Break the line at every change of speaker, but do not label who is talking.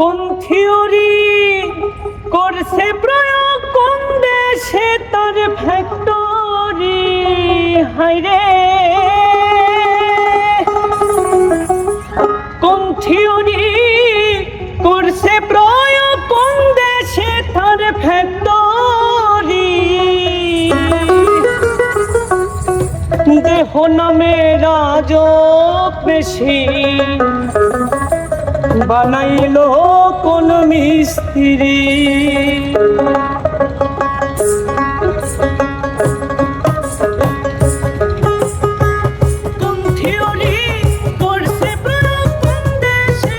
কোন থিওরি করছে প্রয়োগ কোন দেশে তার ফ্যাক্টরি হাইরে কোন থিওরি করছে প্রয়োগ কোন দেশে তার ফ্যাক্টরি দেহ নামে রাজ পেশি বানাইলো কোন মিস্ত্রি। কোন থিওরি করছে প্রয়োগ কোন দেশে